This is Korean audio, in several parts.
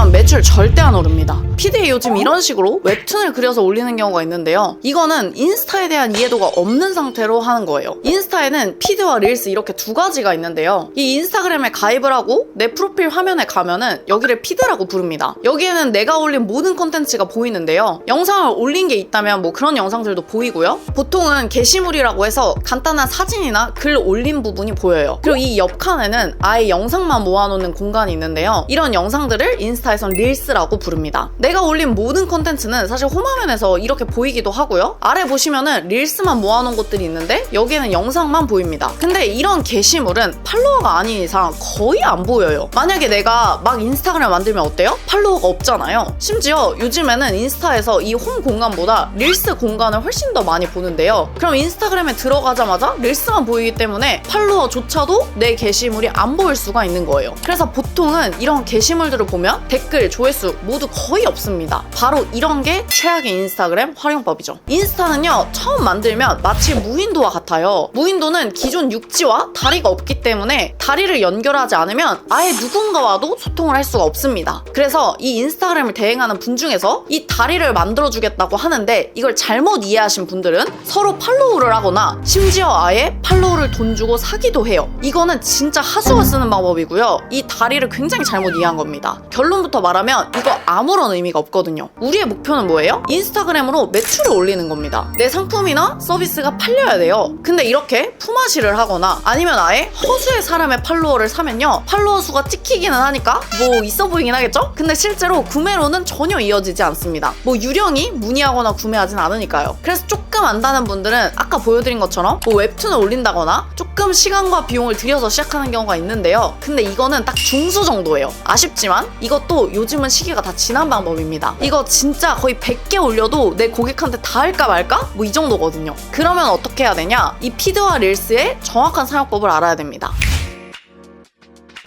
올리면 매출 절대 안 오릅니다. 피드에 요즘 이런 식으로 웹툰을 그려서 올리는 경우가 있는데요. 이거는 인스타에 대한 이해도가 없는 상태로 하는 거예요. 인스타에는 피드와 릴스 이렇게 두 가지가 있는데요. 이 인스타그램에 가입을 하고 내 프로필 화면에 가면은 여기를 피드라고 부릅니다. 여기에는 내가 올린 모든 콘텐츠가 보이는데요. 영상을 올린 게 있다면 뭐 그런 영상들도 보이고요. 보통은 게시물이라고 해서 간단한 사진이나 글 올린 부분이 보여요. 그리고 이 옆칸에는 아예 영상만 모아놓는 공간이 있는데요. 이런 영상들을 인스타 에선 릴스라고 부릅니다. 내가 올린 모든 콘텐츠는 사실 홈화면에서 이렇게 보이기도 하고요. 아래 보시면은 릴스만 모아놓은 곳들이 있는데 여기에는 영상만 보입니다. 근데 이런 게시물은 팔로워가 아닌 이상 거의 안 보여요. 만약에 내가 막 인스타그램 만들면 어때요? 팔로워가 없잖아요. 심지어 요즘에는 인스타에서 이 홈 공간보다 릴스 공간을 훨씬 더 많이 보는데요. 그럼 인스타그램에 들어가자마자 릴스만 보이기 때문에 팔로워조차도 내 게시물이 안 보일 수가 있는 거예요. 그래서 보통은 이런 게시물들을 보면 댓 글, 조회수 모두 거의 없습니다. 바로 이런 게 최악의 인스타그램 활용법이죠. 인스타는요, 처음 만들면 마치 무인도와 같아요. 무인도는 기존 육지와 다리가 없기 때문에 다리를 연결하지 않으면 아예 누군가와도 소통을 할 수가 없습니다. 그래서 이 인스타그램을 대행하는 분 중에서 이 다리를 만들어주겠다고 하는데 이걸 잘못 이해하신 분들은 서로 팔로우를 하거나 심지어 아예 팔로우를 돈 주고 사기도 해요. 이거는 진짜 하수가 쓰는 방법이고요. 이 다리를 굉장히 잘못 이해한 겁니다. 결론부터 말하면 이거 아무런 의미가 없거든요. 우리의 목표는 뭐예요? 인스타그램으로 매출을 올리는 겁니다. 내 상품이나 서비스가 팔려야 돼요. 근데 이렇게 품앗이를 하거나 아니면 아예 허수의 사람의 팔로워를 사면요. 팔로워 수가 찍히기는 하니까 뭐 있어 보이긴 하겠죠? 근데 실제로 구매로는 전혀 이어지지 않습니다. 뭐 유령이 문의하거나 구매하진 않으니까요. 그래서 조금 안다는 분들은 아까 보여드린 것처럼 뭐 웹툰을 올린다거나 조금 시간과 비용을 들여서 시작하는 경우가 있는데요. 근데 이거는 딱 중수 정도예요. 아쉽지만 이것도 요즘은 시기가 다 지난 방법입니다. 이거 진짜 거의 100개 올려도 내 고객한테 다 할까 말까? 뭐 이 정도거든요. 그러면 어떻게 해야 되냐? 이 피드와 릴스의 정확한 사용법을 알아야 됩니다.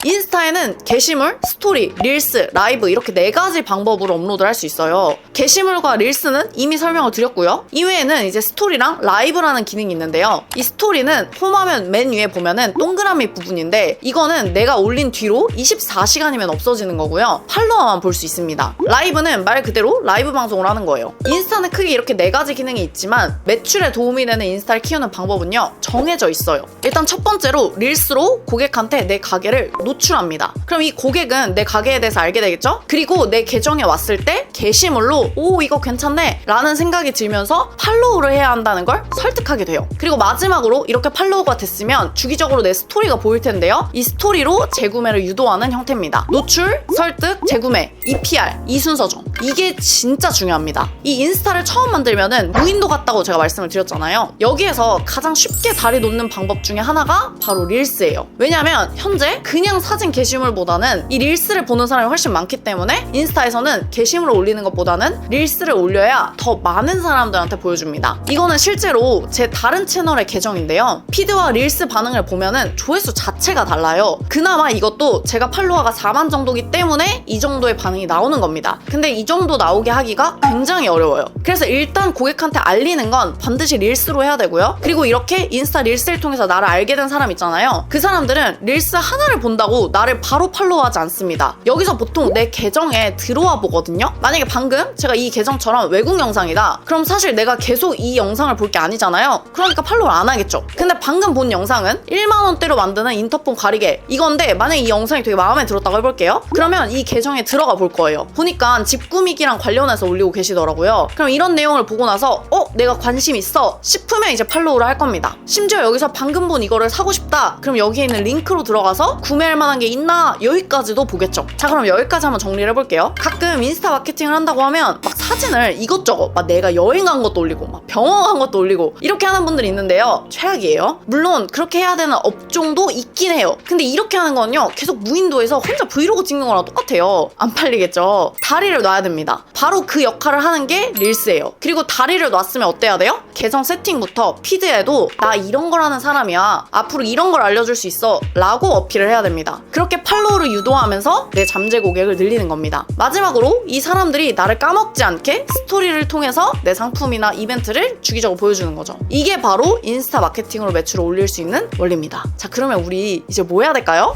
인스타에는 게시물, 스토리, 릴스, 라이브 이렇게 네 가지 방법으로 업로드를 할 수 있어요. 게시물과 릴스는 이미 설명을 드렸고요. 이외에는 이제 스토리랑 라이브라는 기능이 있는데요. 이 스토리는 홈화면 맨 위에 보면은 동그라미 부분인데 이거는 내가 올린 뒤로 24시간이면 없어지는 거고요. 팔로워만 볼 수 있습니다. 라이브는 말 그대로 라이브 방송을 하는 거예요. 인스타는 크게 이렇게 네 가지 기능이 있지만 매출에 도움이 되는 인스타를 키우는 방법은요. 정해져 있어요. 일단 첫 번째로 릴스로 고객한테 내 가게를 노 출합니다. 그럼 이 고객은 내 가게에 대해서 알게 되겠죠? 그리고 내 계정에 왔을 때 게시물로 오 이거 괜찮네 라는 생각이 들면서 팔로우를 해야 한다는 걸 설득하게 돼요. 그리고 마지막으로 이렇게 팔로우가 됐으면 주기적으로 내 스토리가 보일 텐데요. 이 스토리로 재구매를 유도하는 형태입니다. 노출, 설득, 재구매, EPR 이 순서죠. 이게 진짜 중요합니다. 이 인스타를 처음 만들면은 무인도 같다고 제가 말씀을 드렸잖아요. 여기에서 가장 쉽게 다리 놓는 방법 중에 하나가 바로 릴스예요. 왜냐면 현재 그냥 사진 게시물보다는 이 릴스를 보는 사람이 훨씬 많기 때문에 인스타에서는 게시물을 올리는 것보다는 릴스를 올려야 더 많은 사람들한테 보여줍니다. 이거는 실제로 제 다른 채널의 계정인데요. 피드와 릴스 반응을 보면은 조회수 자체가 달라요. 그나마 이것도 제가 팔로워가 4만 정도기 때문에 이 정도의 반응이 나오는 겁니다. 근데 이 정도 나오게 하기가 굉장히 어려워요. 그래서 일단 고객한테 알리는 건 반드시 릴스로 해야 되고요. 그리고 이렇게 인스타 릴스를 통해서 나를 알게 된 사람 있잖아요. 그 사람들은 릴스 하나를 본다고 나를 바로 팔로우하지 않습니다. 여기서 보통 내 계정에 들어와 보거든요. 만약에 방금 제가 이 계정처럼 외국 영상이다. 그럼 사실 내가 계속 이 영상을 볼 게 아니잖아요. 그러니까 팔로우를 안 하겠죠. 근데 방금 본 영상은 1만 원대로 만드는 인터폰 가리개 이건데 만약에 이 영상이 되게 마음에 들었다고 해볼게요. 그러면 이 계정에 들어가 볼 거예요. 보니까 집 꾸미기랑 관련해서 올리고 계시더라고요. 그럼 이런 내용을 보고 나서 어 내가 관심 있어 싶으면 이제 팔로우를 할 겁니다. 심지어 여기서 방금 본 이거를 사고 싶다. 그럼 여기에 있는 링크로 들어가서 구매할 만한 게 있나 여기까지도 보겠죠. 자 그럼 여기까지 한번 정리를 해볼게요. 가끔 인스타 마케팅을 한다고 하면 막 사진을 이것저것 막 내가 여행 간 것도 올리고 막 병원 간 것도 올리고 이렇게 하는 분들이 있는데요. 최악이에요. 물론 그렇게 해야 되는 업종도 있긴 해요. 근데 이렇게 하는 건요. 계속 무인도에서 혼자 브이로그 찍는 거랑 똑같아요. 안 팔리겠죠. 다리를 놔야 됩니다. 바로 그 역할을 하는 게 릴스예요. 그리고 다리를 놨으면 어때야 돼요? 계정 세팅부터 피드에도 나 이런 걸 하는 사람이야. 앞으로 이런 걸 알려줄 수 있어. 라고 어필을 해야 됩니다. 그렇게 팔로우를 유도하면서 내 잠재 고객을 늘리는 겁니다. 마지막으로 이 사람들이 나를 까먹지 않게 스토리를 통해서 내 상품이나 이벤트를 주기적으로 보여주는 거죠. 이게 바로 인스타 마케팅으로 매출을 올릴 수 있는 원리입니다. 자, 그러면 우리 이제 뭐 해야 될까요?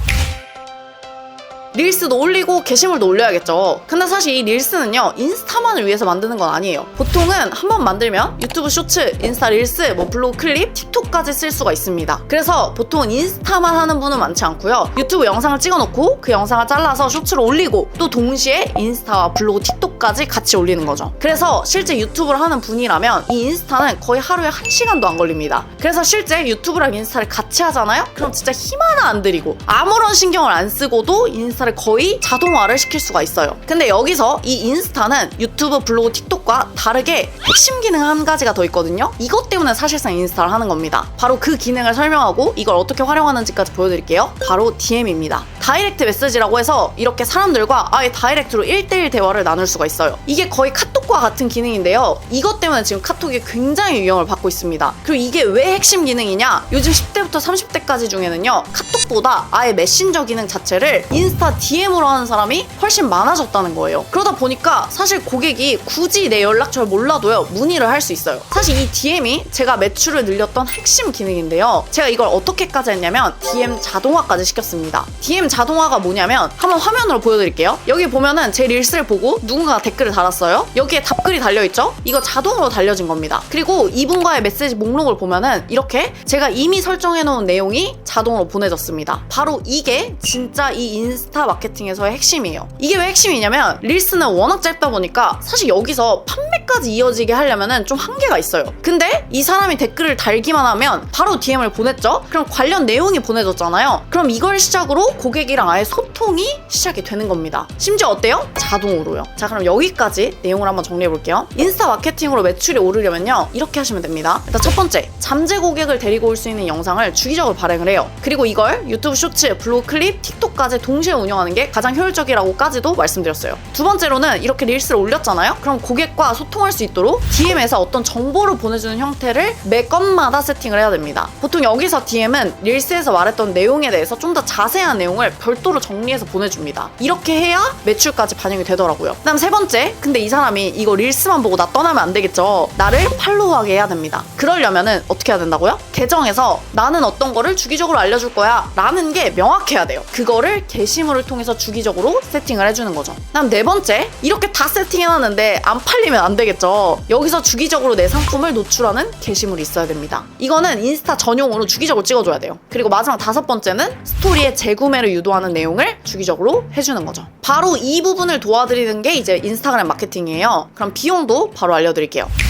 릴스도 올리고 게시물도 올려야겠죠. 근데 사실 이 릴스는요 인스타만을 위해서 만드는 건 아니에요. 보통은 한 번 만들면 유튜브 쇼츠, 인스타 릴스, 뭐 블로그 클립, 틱톡까지 쓸 수가 있습니다. 그래서 보통은 인스타만 하는 분은 많지 않고요. 유튜브 영상을 찍어놓고 그 영상을 잘라서 쇼츠로 올리고 또 동시에 인스타와 블로그, 틱톡 까지 같이 올리는 거죠. 그래서 실제 유튜브를 하는 분이라면 이 인스타는 거의 하루에 한시간도안 걸립니다. 그래서 실제 유튜브랑 인스타를 같이 하잖아요? 그럼 진짜 힘 하나 안 들이고 아무런 신경을 안 쓰고도 인스타를 거의 자동화를 시킬 수가 있어요. 근데 여기서 이 인스타는 유튜브, 블로그, 틱톡과 다르게 핵심 기능 한 가지가 더 있거든요. 이것 때문에 사실상 인스타를 하는 겁니다. 바로 그 기능을 설명하고 이걸 어떻게 활용하는지까지 보여드릴게요. 바로 DM입니다. 다이렉트 메시지라고 해서 이렇게 사람들과 아예 다이렉트로 1대1 대화를 나눌 수가 있어요. 이게 거의 카톡 과 같은 기능인데요. 이것 때문에 지금 카톡이 굉장히 유형을 받고 있습니다. 그리고 이게 왜 핵심 기능이냐? 요즘 10대부터 30대까지 중에는요. 카톡보다 아예 메신저 기능 자체를 인스타 DM으로 하는 사람이 훨씬 많아졌다는 거예요. 그러다 보니까 사실 고객이 굳이 내 연락처를 몰라도요. 문의를 할 수 있어요. 사실 이 DM이 제가 매출을 늘렸던 핵심 기능인데요. 제가 이걸 어떻게까지 했냐면 DM 자동화까지 시켰습니다. DM 자동화가 뭐냐면 한번 화면으로 보여드릴게요. 여기 보면은 제 릴스를 보고 누군가가 댓글을 달았어요. 여기에 답글이 달려있죠? 이거 자동으로 달려진 겁니다. 그리고 이분과의 메시지 목록을 보면은 이렇게 제가 이미 설정해놓은 내용이 자동으로 보내졌습니다. 바로 이게 진짜 이 인스타 마케팅에서의 핵심이에요. 이게 왜 핵심이냐면 릴스는 워낙 짧다 보니까 사실 여기서 판매까지 이어지게 하려면은 좀 한계가 있어요. 근데 이 사람이 댓글을 달기만 하면 바로 DM을 보냈죠? 그럼 관련 내용이 보내졌잖아요. 그럼 이걸 시작으로 고객이랑 아예 소통이 시작이 되는 겁니다. 심지어 어때요? 자동으로요. 자, 그럼 여기까지 내용을 한번 정리해 볼게요. 인스타 마케팅으로 매출이 오르려면요. 이렇게 하시면 됩니다. 일단 첫 번째, 잠재 고객을 데리고 올 수 있는 영상을 주기적으로 발행을 해요. 그리고 이걸 유튜브 쇼츠, 블로그 클립, 틱톡까지 동시에 운영하는 게 가장 효율적이라고까지도 말씀드렸어요. 두 번째로는 이렇게 릴스를 올렸잖아요? 그럼 고객과 소통할 수 있도록 DM에서 어떤 정보를 보내주는 형태를 매 건마다 세팅을 해야 됩니다. 보통 여기서 DM은 릴스에서 말했던 내용에 대해서 좀 더 자세한 내용을 별도로 정리해서 보내줍니다. 이렇게 해야 매출까지 반영이 되더라고요. 그다음 세 번째, 근데 이 사람이 이거 릴스만 보고 나 떠나면 안 되겠죠. 나를 팔로우하게 해야 됩니다. 그러려면은 어떻게 해야 된다고요? 계정에서 나는 어떤 거를 주기적으로 알려줄 거야 라는 게 명확해야 돼요. 그거를 게시물을 통해서 주기적으로 세팅을 해주는 거죠. 그다음 네 번째, 이렇게 다 세팅해놨는데 안 팔리면 안 되겠죠. 여기서 주기적으로 내 상품을 노출하는 게시물이 있어야 됩니다. 이거는 인스타 전용으로 주기적으로 찍어줘야 돼요. 그리고 마지막 다섯 번째는 스토리의 재구매를 유도하는 내용을 주기적으로 해주는 거죠. 바로 이 부분을 도와드리는 게 이제 인스타그램 마케팅이에요. 그럼 비용도 바로 알려드릴게요.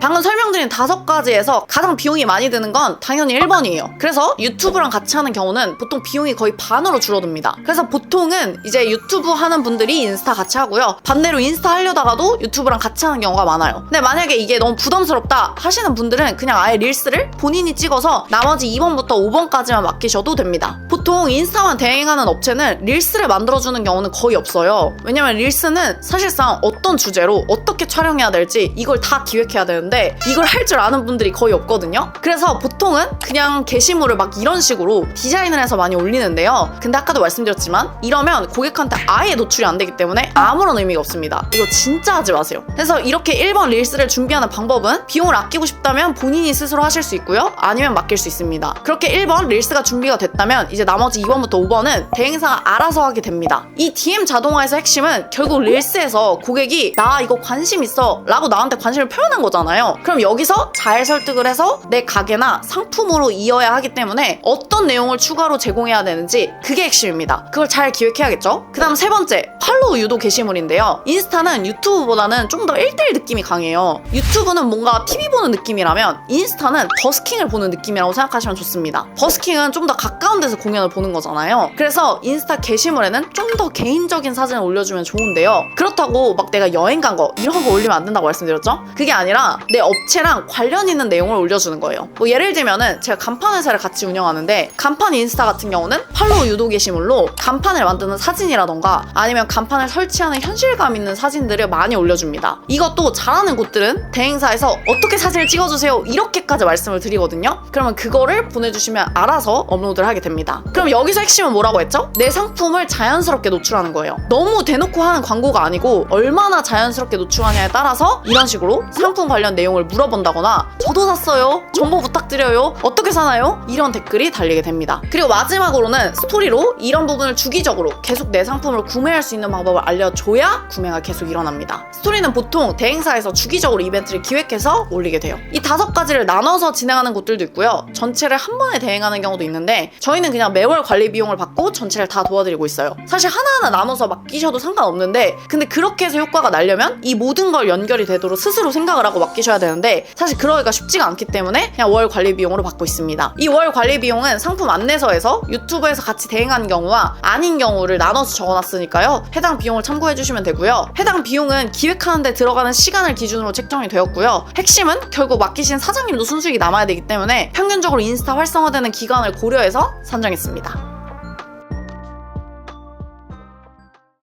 방금 설명드린 다섯 가지에서 가장 비용이 많이 드는 건 당연히 1번이에요. 그래서 유튜브랑 같이 하는 경우는 보통 비용이 거의 반으로 줄어듭니다. 그래서 보통은 이제 유튜브 하는 분들이 인스타 같이 하고요. 반대로 인스타 하려다가도 유튜브랑 같이 하는 경우가 많아요. 근데 만약에 이게 너무 부담스럽다 하시는 분들은 그냥 아예 릴스를 본인이 찍어서 나머지 2번부터 5번까지만 맡기셔도 됩니다. 보통 인스타만 대행하는 업체는 릴스를 만들어주는 경우는 거의 없어요. 왜냐면 릴스는 사실상 어떤 주제로 어떻게 촬영해야 될지 이걸 다 기획해야 되는데 이걸 할 줄 아는 분들이 거의 없거든요. 그래서 보통은 그냥 게시물을 막 이런 식으로 디자인을 해서 많이 올리는데요. 근데 아까도 말씀드렸지만 이러면 고객한테 아예 노출이 안 되기 때문에 아무런 의미가 없습니다. 이거 진짜 하지 마세요. 그래서 이렇게 1번 릴스를 준비하는 방법은 비용을 아끼고 싶다면 본인이 스스로 하실 수 있고요. 아니면 맡길 수 있습니다. 그렇게 1번 릴스가 준비가 됐다면 이제 나머지 2번부터 5번은 대행사가 알아서 하게 됩니다. 이 DM 자동화에서 핵심은 결국 릴스에서 고객이 나 이거 관심 있어 라고 나한테 관심을 표현한 거잖아요. 그럼 여기서 잘 설득을 해서 내 가게나 상품으로 이어야 하기 때문에 어떤 내용을 추가로 제공해야 되는지 그게 핵심입니다. 그걸 잘 기획해야겠죠? 그 다음 세 번째, 팔로우 유도 게시물인데요. 인스타는 유튜브보다는 좀 더 1대1 느낌이 강해요. 유튜브는 뭔가 TV 보는 느낌이라면 인스타는 버스킹을 보는 느낌이라고 생각하시면 좋습니다. 버스킹은 좀 더 가까운 데서 공연을 보는 거잖아요. 그래서 인스타 게시물에는 좀 더 개인적인 사진을 올려주면 좋은데요. 그렇다고 막 내가 여행 간 거 이런 거 올리면 안 된다고 말씀드렸죠? 그게 아니라 내 업체랑 관련 있는 내용을 올려주는 거예요. 뭐 예를 들면은 제가 간판 회사를 같이 운영하는데 간판 인스타 같은 경우는 팔로우 유도 게시물로 간판을 만드는 사진이라던가 아니면 간판을 설치하는 현실감 있는 사진들을 많이 올려줍니다. 이것도 잘하는 곳들은 대행사에서 어떻게 사진을 찍어주세요 이렇게까지 말씀을 드리거든요. 그러면 그거를 보내주시면 알아서 업로드를 하게 됩니다. 그럼 여기서 핵심은 뭐라고 했죠? 내 상품을 자연스럽게 노출하는 거예요. 너무 대놓고 하는 광고가 아니고 얼마나 자연스럽게 노출하냐에 따라서 이런 식으로 상품 관련 내용을 물어본다거나 저도 샀어요. 정보 부탁드려요. 어떻게 사나요? 이런 댓글이 달리게 됩니다. 그리고 마지막으로는 스토리로 이런 부분을 주기적으로 계속 내 상품을 구매할 수 있는 방법을 알려줘야 구매가 계속 일어납니다. 스토리는 보통 대행사에서 주기적으로 이벤트를 기획해서 올리게 돼요. 이 다섯 가지를 나눠서 진행하는 곳들도 있고요. 전체를 한 번에 대행하는 경우도 있는데 저희는 그냥 매월 관리 비용을 받고 전체를 다 도와드리고 있어요. 사실 하나하나 나눠서 맡기셔도 상관없는데 근데 그렇게 해서 효과가 나려면 이 모든 걸 연결이 되도록 스스로 생각을 하고 맡기 셔야 되는데 사실 그러기가 쉽지가 않기 때문에 그냥 월 관리 비용으로 받고 있습니다. 이 월 관리 비용은 상품 안내서에서 유튜브에서 같이 대행한 경우와 아닌 경우를 나눠서 적어놨으니까요. 해당 비용을 참고해 주시면 되고요. 해당 비용은 기획하는데 들어가는 시간을 기준으로 책정이 되었고요. 핵심은 결국 맡기신 사장님도 순수익이 남아야 되기 때문에 평균적으로 인스타 활성화되는 기간을 고려해서 산정했습니다.